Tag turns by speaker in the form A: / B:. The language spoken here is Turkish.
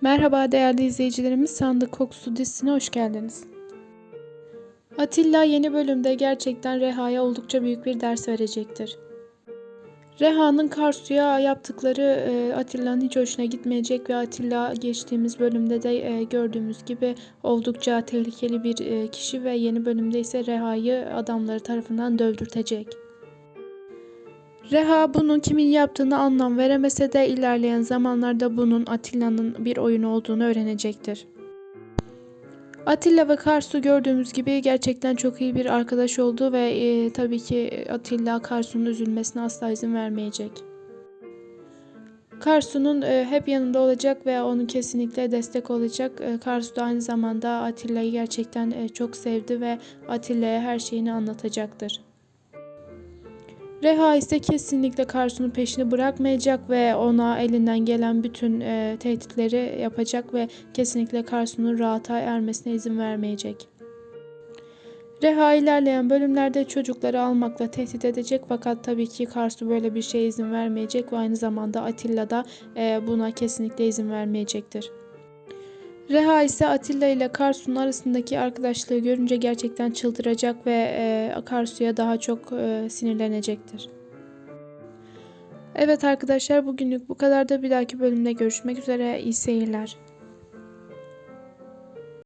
A: Merhaba değerli izleyicilerimiz, Sandık Kokusu dizisine hoş geldiniz. Atilla yeni bölümde gerçekten Reha'ya oldukça büyük bir ders verecektir. Reha'nın Karsu'ya yaptıkları e, Atilla'nın hiç hoşuna gitmeyecek ve Atilla geçtiğimiz bölümde de e, gördüğümüz gibi oldukça tehlikeli bir e, kişi ve yeni bölümde ise Reha'yı adamları tarafından dövdürtecek. Reha bunun kimin yaptığını anlam veremese de ilerleyen zamanlarda bunun Atilla'nın bir oyunu olduğunu öğrenecektir. Atilla ve Karsu gördüğümüz gibi gerçekten çok iyi bir arkadaş oldu ve e, tabii ki Atilla Karsu'nun üzülmesine asla izin vermeyecek. Karsu'nun e, hep yanında olacak ve onun kesinlikle destek olacak. E, Karsu da aynı zamanda Atilla'yı gerçekten e, çok sevdi ve Atilla'ya her şeyini anlatacaktır. Reha ise kesinlikle Karsu'nun peşini bırakmayacak ve ona elinden gelen bütün e, tehditleri yapacak ve kesinlikle Karsu'nun rahata ermesine izin vermeyecek. Reha ilerleyen bölümlerde çocukları almakla tehdit edecek fakat tabii ki Karsu böyle bir şeye izin vermeyecek ve aynı zamanda Atilla da e, buna kesinlikle izin vermeyecektir. Reha ise Atilla ile Karsu'nun arasındaki arkadaşlığı görünce gerçekten çıldıracak ve e, Karsu'ya daha çok e, sinirlenecektir. Evet arkadaşlar bugünlük bu kadar da bir dahaki bölümde görüşmek üzere. İyi seyirler.